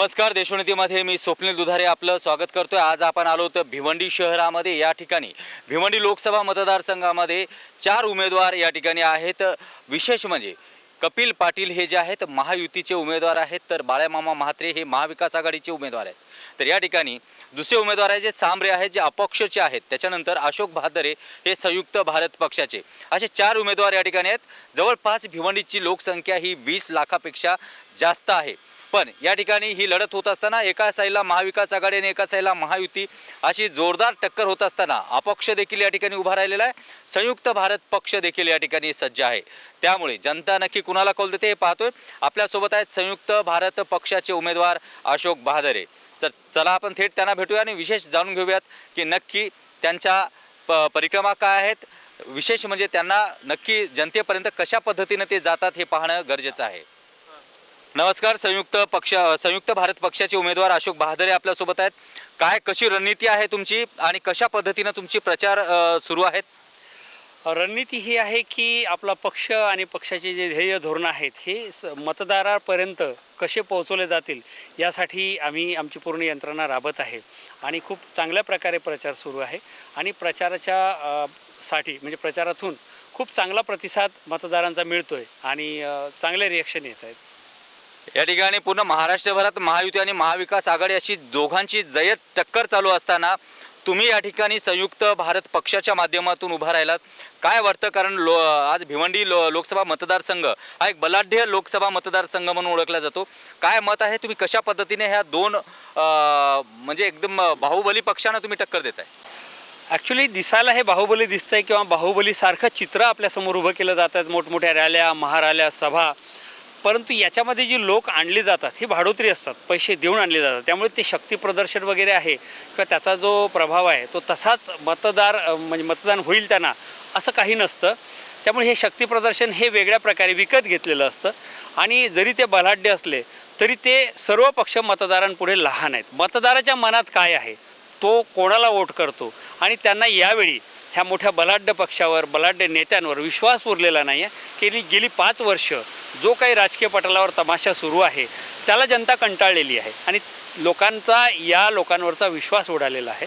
नमस्कार देशोन्नतीमध्ये मी स्वप्नील दुधारे आपलं स्वागत करतोय. आज आपण आलो तर भिवंडी शहरामध्ये. या ठिकाणी भिवंडी लोकसभा मतदारसंघामध्ये चार उमेदवार या ठिकाणी आहेत. विशेष म्हणजे कपिल पाटील हे जे आहेत महायुतीचे उमेदवार आहेत तर बाळ्यामामा म्हात्रे हे महाविकास आघाडीचे उमेदवार आहेत. तर या ठिकाणी दुसरे उमेदवार आहे जे सांबरे आहेत जे अपक्षचे आहेत. त्याच्यानंतर अशोक भादरे हे संयुक्त भारत पक्षाचे. असे चार उमेदवार या ठिकाणी आहेत. जवळपास भिवंडीची लोकसंख्या ही वीस लाखापेक्षा जास्त आहे. पण या ठिकाणी ही लढत होत असताना एका साईडला महाविकास आघाडी आणि एका साईडला महायुती अशी जोरदार टक्कर होत असताना अपक्ष देखील या ठिकाणी उभा राहिलेला आहे. संयुक्त भारत पक्ष देखील या ठिकाणी सज्ज आहे. त्यामुळे जनता नक्की कुणाला कौल देते हे पाहतोय. आपल्यासोबत आहेत संयुक्त भारत पक्षाचे उमेदवार अशोक बहादरे. तर चला आपण थेट त्यांना भेटूया आणि विशेष जाणून घेऊयात की नक्की त्यांच्या प परिक्रमा काय आहेत. विशेष म्हणजे त्यांना नक्की जनतेपर्यंत कशा पद्धतीनं ते जातात हे पाहणं गरजेचं आहे. नमस्कार संयुक्त पक्ष संयुक्त भारत पक्षाचे उमेदवार अशोक बहादरे आपल्यासोबत आहेत. काय कशी रणनीती आहे तुमची आणि कशा पद्धतीनं तुमची प्रचार सुरू आहेत? रणनीती ही आहे की आपला पक्ष आणि पक्षाचे जे ध्येय धोरणं आहेत हे स मतदारापर्यंत कसे पोहोचवले जातील यासाठी आम्ही आमची पूर्ण यंत्रणा राबत आहे. आणि खूप चांगल्या प्रकारे प्रचार सुरू आहे. आणि प्रचाराच्या साठी म्हणजे प्रचारातून खूप चांगला प्रतिसाद मतदारांचा मिळतो आहे आणि चांगले रिॲक्शन येत आहेत. या ठिकाणी पूर्ण महाराष्ट्रभरात महायुती आणि महाविकास आघाडी अशी दोघांची जयत टक्कर चालू असताना तुम्ही या ठिकाणी संयुक्त भारत पक्षाच्या माध्यमातून उभा राहिलात. काय वाटतं? कारण लो आज भिवंडी लो लोकसभा मतदारसंघ हा एक बलाढ्य लोकसभा मतदारसंघ म्हणून ओळखला जातो. काय मत आहे? तुम्ही कशा पद्धतीने ह्या दोन म्हणजे एकदम बाहुबली पक्षांना तुम्ही टक्कर देत आहे ॲक्च्युली दिसायला हे बाहुबली दिसतंय किंवा बाहुबलीसारखं चित्र आपल्यासमोर उभं केलं जातात मोठमोठ्या रॅल्या महाराल्या सभा. परंतु याच्यामध्ये जी लोक आणली जातात ही भाडोत्री असतात पैसे देऊन आणले जातात. त्यामुळे ते शक्तीप्रदर्शन वगैरे आहे किंवा त्याचा जो प्रभाव आहे तो तसाच मतदार म्हणजे मतदान होईल त्यांना असं काही नसतं. त्यामुळे हे शक्तीप्रदर्शन हे वेगळ्या प्रकारे विकत घेतलेलं असतं. आणि जरी ते बलाढ्य असले तरी ते सर्व पक्ष मतदारांपुढे लहान आहेत. मतदाराच्या मनात काय आहे तो कोणाला वोट करतो? आणि त्यांना यावेळी ह्या मोठ्या बलाढ्य पक्षावर बलाढ्य नेत्यांवर विश्वास उरलेला नाही आहे गेली गेली पाच वर्ष जो काही राजकीय पटलावर तमाशा सुरू आहे त्याला जनता कंटाळलेली आहे आणि लोकांचा या लोकांवरचा विश्वास उडालेला आहे.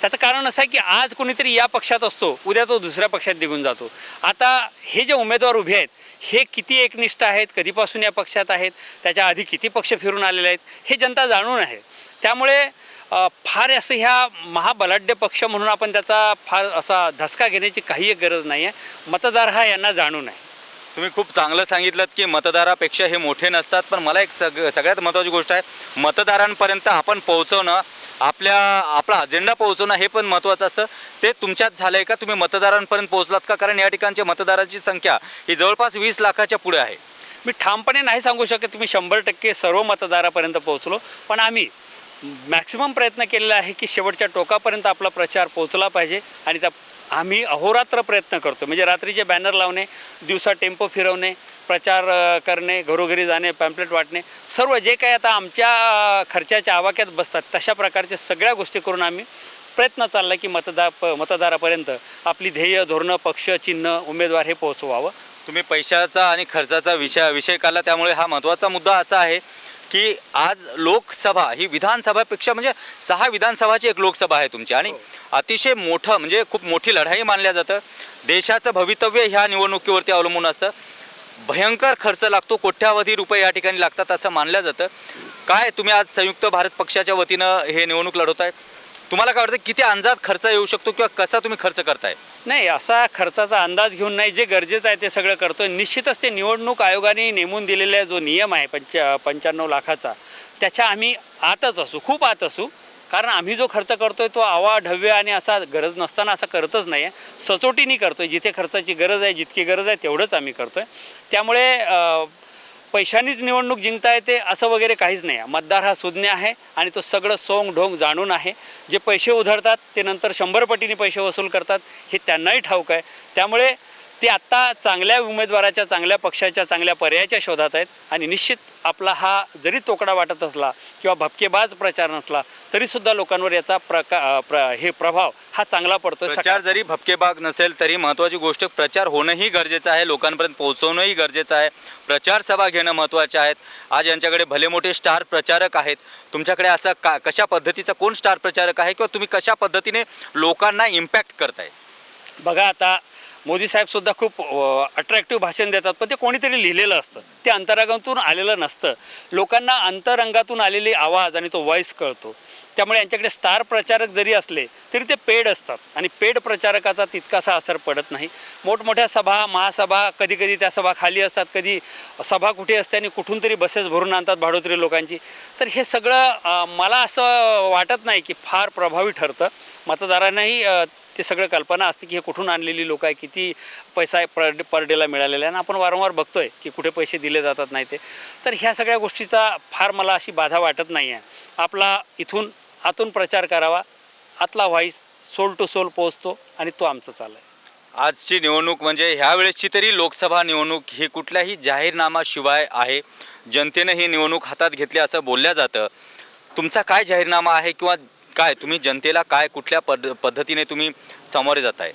त्याचं कारण असं आहे की आज कोणीतरी या पक्षात असतो उद्या तो दुसऱ्या पक्षात निघून जातो. आता हे जे उमेदवार उभे आहेत हे किती एकनिष्ठ आहेत कधीपासून या पक्षात आहेत त्याच्या आधी किती पक्ष फिरून आलेले आहेत हे जनता जाणून आहे. त्यामुळे फार असं ह्या महाबलाढ्य पक्ष म्हणून आपण त्याचा फार असा धसका घेण्याची काही एक गरज नाही आहे मतदार हा यांना जाणून आहे. तुम्ही खूप चांगलं सांगितलं की मतदारापेक्षा हे मोठे नसतात पण मला एक सग सगळ्यात महत्त्वाची गोष्ट आहे मतदारांपर्यंत आपण पोहोचवणं आपल्या आपला अजेंडा पोहोचवणं हे पण महत्त्वाचं असतं. ते तुमच्यात झालं आहे का? तुम्ही मतदारांपर्यंत पोहोचलात का? कारण या ठिकाणच्या मतदारांची संख्या ही जवळपास वीस लाखाच्या पुढे आहे. मी ठामपणे नाही सांगू शकत तुम्ही शंभर टक्के सर्व मतदारापर्यंत पोहोचलो पण आम्ही मॅक्सिमम प्रयत्न केलेला आहे की शेवटच्या टोकापर्यंत आपला प्रचार पोहोचला पाहिजे आणि त्या आम्ही अहोरात्र प्रयत्न करतो. म्हणजे रात्रीचे बॅनर लावणे दिवसा टेम्पो फिरवणे प्रचार करणे घरोघरी जाणे पॅम्पलेट वाटणे सर्व जे काही आता आमच्या खर्चाच्या आवाक्यात बसतात तशा प्रकारच्या सगळ्या गोष्टी करून आम्ही प्रयत्न चालला की मतदार प मतदारापर्यंत आपली ध्येय धोरणं पक्ष चिन्ह उमेदवार हे पोहोचवावं. तुम्ही पैशाचा आणि खर्चाचा विषय विषय काढला त्यामुळे हा महत्त्वाचा मुद्दा असा आहे की आज लोकसभा ही विधानसभापेक्षा म्हणजे सहा विधानसभाची एक लोकसभा आहे तुमची. आणि अतिशय मोठं म्हणजे खूप मोठी लढाई मानल्या जातं. देशाचं भवितव्य ह्या निवडणुकीवरती अवलंबून असतं. भयंकर खर्च लागतो कोट्यावधी रुपये या ठिकाणी लागतात असं मानलं जातं. काय तुम्ही आज संयुक्त भारत पक्षाच्या वतीनं हे निवडणूक लढवताय? तुम्हाला काय वाटतं किती अंदाज खर्च येऊ शकतो किंवा कसा तुम्ही खर्च करताय? नाही असा खर्चाचा अंदाज घेऊन नाही जे गरजेचं आहे ते सगळं करतोय. निश्चितच ते निवडणूक आयोगाने नेमून दिलेला जो नियम आहे पंच पंच्याण्णव लाखाचा त्याच्या आम्ही आतच असू खूप आत असू. कारण आम्ही जो खर्च करतोय तो आवाढव्य आणि असा गरज नसताना असा करतच नाही आहे सचोटीने करतोय जिथे खर्चाची गरज आहे जितकी गरज आहे तेवढंच आम्ही करतोय. त्यामुळे पैशानीच निवडणूक जिंकता येते असं वगैरे काहीच नाही. आहे मतदार हा सुज्ञ आहे आणि तो सगळं सोंग ढोंग जाणून आहे. जे पैसे उधळतात ते नंतर शंभर पटीने पैसे वसूल करतात हे त्यांनाही ठाऊक आहे. त्यामुळे ते आत्ता चांगल्या उमेदवाराच्या चांगल्या पक्षाच्या चांगल्या पर्यायाच्या शोधात आहेत. आणि निश्चित आपला हा जरी तोकडा वाटत असला किंवा भपकेबाज प्रचार नसला तरीसुद्धा लोकांवर याचा प्रका प्र हे प्रभाव हा चांगला पडतो प्रचार जरी भपकेबाग नसेल तरी महत्त्वाची गोष्ट प्रचार होणंही गरजेचं आहे. लोकांपर्यंत पोहोचवणंही गरजेचं आहे. प्रचार सभा घेणं महत्त्वाचे आहेत. आज यांच्याकडे भले मोठे स्टार प्रचारक आहेत. तुमच्याकडे असं का कशा पद्धतीचा कोण स्टार प्रचारक आहे किंवा तुम्ही कशा पद्धतीने लोकांना इम्पॅक्ट करताय? बघा आता मोदी साहेबसुद्धा खूप अट्रॅक्टिव्ह भाषण देतात पण ते कोणीतरी लिहिलेलं असतं. ते अंतरंगातून आलेलं नसतं. लोकांना अंतरंगातून आलेली आवाज आणि तो व्हॉईस कळतो. त्यामुळे यांच्याकडे स्टार प्रचारक जरी असले तरी ते पेड असतात. आणि पेड प्रचारकाचा तितकासा असर पडत नाही. मोठमोठ्या सभा महासभा कधी कधी त्या सभा खाली असतात कधी सभा कुठे असते आणि कुठून तरी बसेस भरून आणतात भाडोत्री लोकांची. तर हे सगळं मला असं वाटत नाही की फार प्रभावी ठरतं. मतदारांनाही ते सगळं कल्पना असते की हे कुठून आणलेली लोक आहे किती पैसा पर डे पर डेला मिळालेला आहे. आणि आपण वारंवार बघतोय की कुठे पैसे दिले जातात नाही ते. तर ह्या सगळ्या गोष्टीचा फार मला अशी बाधा वाटत नाही आहे. आपला इथून आतून प्रचार करावा. आतला व्हॉईस सोल टू सोल पोहोचतो आणि तो आमचा चालू आहे. आजची निवडणूक म्हणजे ह्यावेळेसची तरी लोकसभा निवडणूक ही कुठल्याही जाहीरनामाशिवाय आहे. जनतेनं ही निवडणूक हातात घेतली असं बोलल्या जातं. तुमचा काय जाहीरनामा आहे किंवा काय तुम्ही जनतेला काय कुठल्या पद पद्धतीने तुम्ही सामोरे जात आहे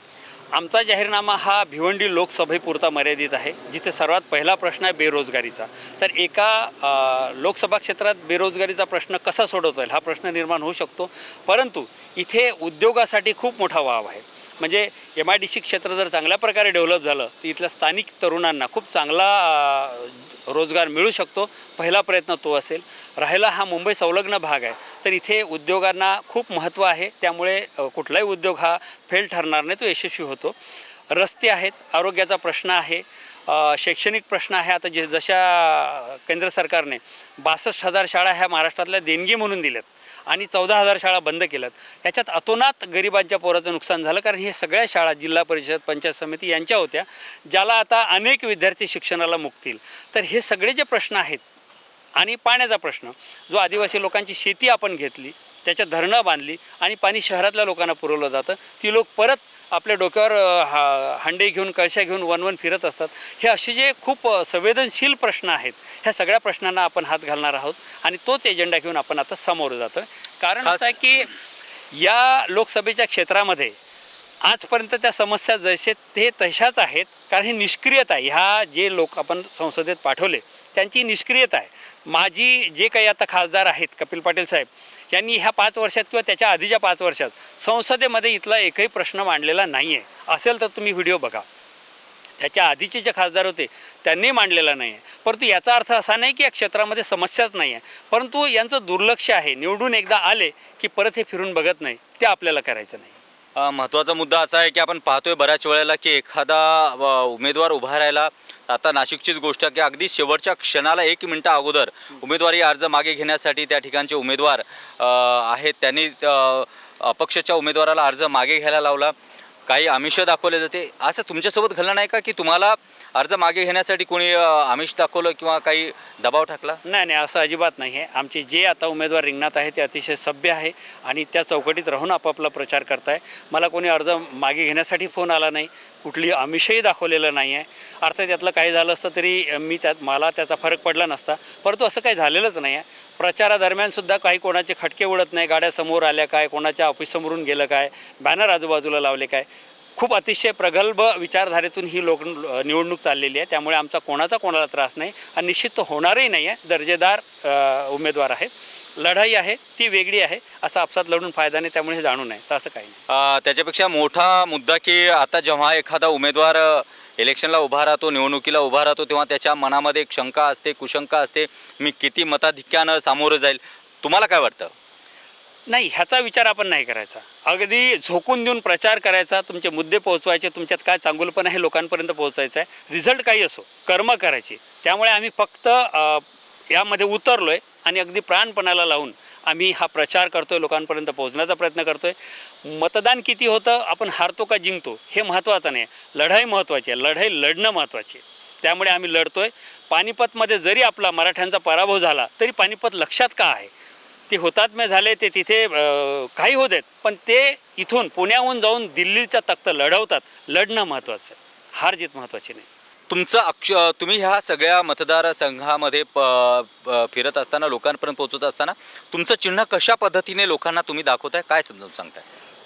आमचा जाहीरनामा हा भिवंडी लोकसभेपुरता मर्यादित आहे जिथे सर्वात पहिला प्रश्न आहे बेरोजगारीचा. तर एका लोकसभा क्षेत्रात बेरोजगारीचा प्रश्न कसा सोडवता येईल हा प्रश्न निर्माण होऊ शकतो. परंतु इथे उद्योगासाठी खूप मोठा वाव आहे. म्हणजे एम आय डी सी क्षेत्र जर चांगल्या प्रकारे डेव्हलप झालं तर इथल्या स्थानिक तरुणांना खूप चांगला रोजगार मिळू शकतो. पहिला प्रयत्न तो असेल. राहिला हा मुंबई संलग्न भाग आहे. तर इथे उद्योगांना खूप महत्त्व आहे. त्यामुळे कुठलाही उद्योग हा फेल ठरणार नाही. तो यशस्वी होतो. रस्ते आहेत. आरोग्याचा प्रश्न आहे. शैक्षणिक प्रश्न आहे. आता जे जशा केंद्र सरकारने बासष्ट हजार शाळा ह्या महाराष्ट्रातल्या देणगी म्हणून दिल्यात. आणि चौदा हजार शाळा बंद केल्यात. याच्यात अतोनात गरिबांच्या पोराचं नुकसान झालं कारण हे सगळ्या शाळा जिल्हा परिषद पंचायत समिती यांच्या होत्या ज्याला आता अनेक विद्यार्थी शिक्षणाला मुकतील. तर हे सगळे जे प्रश्न आहेत आणि पाण्याचा प्रश्न जो आदिवासी लोकांची शेती आपण घेतली त्याच्यात धरणं बांधली आणि पाणी शहरातल्या लोकांना पुरवलं जातं ती लोक परत आपल्या डोक्यावर हा हांडे घेऊन कळशा घेऊन वनवन फिरत असतात. हे असे जे खूप संवेदनशील प्रश्न आहेत ह्या सगळ्या प्रश्नांना आपण हात घालणार आहोत आणि तोच एजेंडा घेऊन आपण आता समोर जातो कारण असं आहे की या लोकसभेच्या क्षेत्रामध्ये आजपर्यंत त्या समस्या जसे ते तशाच आहेत कारण ही निष्क्रियता ह्या जे लोक आपण संसदेत पाठवले त्यांची निष्क्रियता आहे. माझी जे काही आता खासदार आहेत कपिल पाटील साहेब यांनी ह्या पाच वर्षात किंवा त्याच्या आधीच्या पाच वर्षात संसदेमध्ये इथला एकही प्रश्न मांडलेला नाही आहे असेल तर तुम्ही व्हिडिओ बघा. त्याच्या आधीचे जे खासदार होते त्यांनी मांडलेला नाही आहे परंतु याचा अर्थ असा नाही की या क्षेत्रामध्ये समस्याच नाही आहे परंतु यांचं दुर्लक्ष आहे निवडून एकदा आले की परत हे फिरून बघत नाही ते आपल्याला करायचं नाही. महत्त्वाचा मुद्दा असा आहे की आपण पाहतोय बऱ्याच वेळेला की एखादा उमेदवार उभा राहिला आता नाशिकचीच गोष्ट की अगदी शेवटच्या क्षणाला एक मिनटा अगोदर उमेदवारी अर्ज मागे घेण्यासाठी त्या ठिकाणचे उमेदवार आहेत. त्यांनी अपक्षच्या उमेदवाराला अर्ज मागे घ्यायला लावला. काही आमिष दाखवले जाते. असं तुमच्यासोबत घडलं नाही का की तुम्हाला अर्ज मागे घेण्यासाठी कोणी अ, आमिष दाखवलं किंवा काही दबाव टाकला? नाही नाही असं अजिबात नाही आहे. आमचे जे आता उमेदवार रिंगणात आहे ते अतिशय सभ्य आहे आणि त्या चौकटीत राहून आपापला प्रचार करताय. मला कोणी अर्ज मागे घेण्यासाठी फोन आला नाही कुठली आमिषही दाखवलेलं नाही आहे. अर्थात यातलं काही झालं असतं तरी मी त्यात मला त्याचा फरक पडला नसता. परंतु असं काही झालेलंच नाही आहे. प्रचारादरम्यान सुद्धा काही कोणाचे खटके उडत नाही गाड्या समोर आल्या काय कोणाच्या ऑफिससमोरून गेलं काय बॅनर आजूबाजूला लावले काय. खूप अतिशय प्रगल्भ विचारधारेतून ही लोक निवडणूक चाललेली आहे. त्यामुळे आमचा कोणाचा कोणाला त्रास नाही आणि निश्चित होणारही नाही आहे. दर्जेदार उमेदवार आहेत लढाई आहे ती वेगळी आहे. असं आपसात लढून फायदा नाही त्यामुळे हे जाणून आहे तर असं काही नाही. त्याच्यापेक्षा मोठा मुद्दा की आता जेव्हा एखादा उमेदवार इलेक्शनला उभा राहतो निवडणुकीला उभा राहतो तेव्हा त्याच्या मनामध्ये एक शंका असते कुशंका असते मी किती मताधिक्यानं सामोरं जाईल. तुम्हाला काय वाटतं? नाही ह्याचा विचार आपण नाही करायचा. अगदी झोकून देऊन प्रचार करायचा तुमचे मुद्दे पोहोचवायचे तुमच्यात काय चांगुलपण आहे लोकांपर्यंत पोहोचायचं आहे रिझल्ट काही असो कर्म करायचे. त्यामुळे आम्ही फक्त यामध्ये उतरलो आहे आणि अगदी प्राणपणाला लावून आम्ही हा प्रचार करतोय लोकांपर्यंत पोहोचण्याचा प्रयत्न करतोय. मतदान किती होतं आपण हारतो का जिंकतो हे महत्त्वाचं नाही. लढाई महत्त्वाची आहे लढाई लढणं महत्त्वाची आहे. त्यामुळे आम्ही लढतोय. पानिपतमध्ये जरी आपला मराठ्यांचा पराभव झाला तरी पानिपत लक्षात का आहे? ते हुतात्मे झाले ते तिथे काही होत आहेत पण ते इथून पुण्याहून जाऊन दिल्लीचा तख्त लढवतात. लढणं महत्त्वाचं आहे. हार जीत महत्त्वाची नाही. तुमचं अक्ष तुम्ही ह्या सगळ्या मतदारसंघामध्ये प प- फिरत असताना लोकांपर्यंत पोहोचत असताना तुमचं चिन्ह कशा पद्धतीने लोकांना तुम्ही दाखवताय? काय समजावून सांगताय?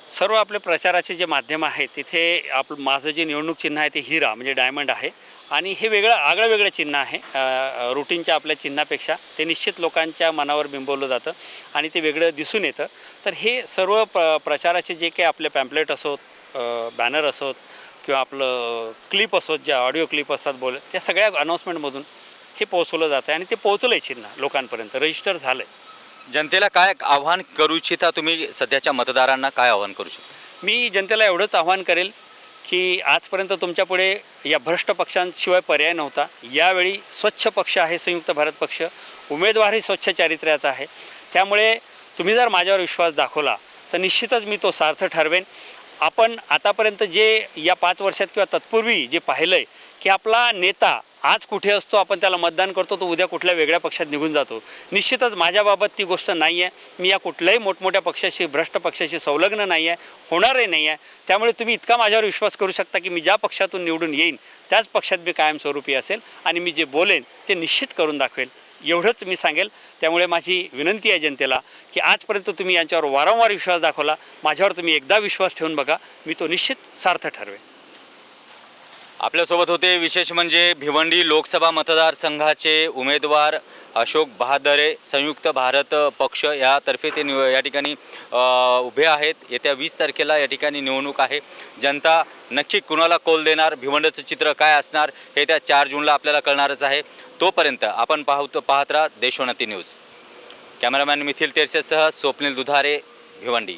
सर्व आपले प्रचाराचे जे माध्यम आहे तिथे आपलं माझं जे निवडणूक चिन्ह आहे ते हिरा म्हणजे डायमंड आहे. आणि हे वेगळं आगळं वेगळं चिन्ह आहे. रुटीनच्या आपल्या चिन्हापेक्षा ते निश्चित लोकांच्या मनावर बिंबवलं जातं आणि ते वेगळं दिसून येतं. तर हे सर्व प्र प्रचाराचे जे काही आपले पॅम्पलेट असोत बॅनर असोत किंवा आपलं क्लिप असोत ज्या ऑडिओ क्लिप असतात बोल त्या सगळ्या अनाऊन्समेंटमधून हे पोहोचवलं जातं आणि ते पोहोचलं आहे चिन्ह लोकांपर्यंत रजिस्टर झालं आहे जनतेला काय आव्हान करू इच्छिता तुम्ही सध्याच्या मतदारांना काय आव्हान करू शकता? मी जनतेला एवढंच आव्हान करेल की आजपर्यंत तुमच्यापुढे या भ्रष्ट पक्षांशिवाय पर्याय नव्हता. यावेळी स्वच्छ पक्ष आहे संयुक्त भारत पक्ष. उमेदवारही स्वच्छ चारित्र्याचा आहे. त्यामुळे तुम्ही जर माझ्यावर विश्वास दाखवला तर निश्चितच मी तो सार्थ ठरवेन. आपण आतापर्यंत जे या पाच वर्षात किंवा तत्पूर्वी जे पाहिलं आहे की आपला नेता आज कुठे असतो आपण त्याला मतदान करतो तो उद्या कुठल्या वेगळ्या पक्षात निघून जातो. निश्चितच माझ्याबाबत ती गोष्ट नाही आहे मी या कुठल्याही मोठमोठ्या पक्षाशी भ्रष्ट पक्षाशी संलग्न नाही आहे होणारही नाही आहे त्यामुळे तुम्ही इतका माझ्यावर विश्वास करू शकता की मी ज्या पक्षातून निवडून येईन त्याच पक्षात मी कायमस्वरूपी असेल आणि मी जे बोलेन ते निश्चित करून दाखवेल. एवढंच मी सांगेल. त्यामुळे माझी विनंती आहे जनतेला की आजपर्यंत तुम्ही यांच्यावर वारंवार विश्वास दाखवला. माझ्यावर तुम्ही एकदा विश्वास ठेवून बघा. मी तो निश्चित सार्थ ठरवेन. आपल्यासोबत होते विशेष म्हणजे भिवंडी लोकसभा मतदारसंघाचे उमेदवार अशोक बहादरे. संयुक्त भारत पक्ष यातर्फे ते निव या ठिकाणी उभे आहेत. येत्या वीस तारखेला या ठिकाणी निवडणूक आहे. जनता नक्की कुणाला कौल देणार? भिवंडचं चित्र काय असणार? हे त्या चार जूनला आपल्याला कळणारच आहे. तोपर्यंत आपण पाहतो पाहत राहा देशोन्नती न्यूज. कॅमेरामॅन मिथिल तेरसेसह स्वप्नील दुधारे भिवंडी.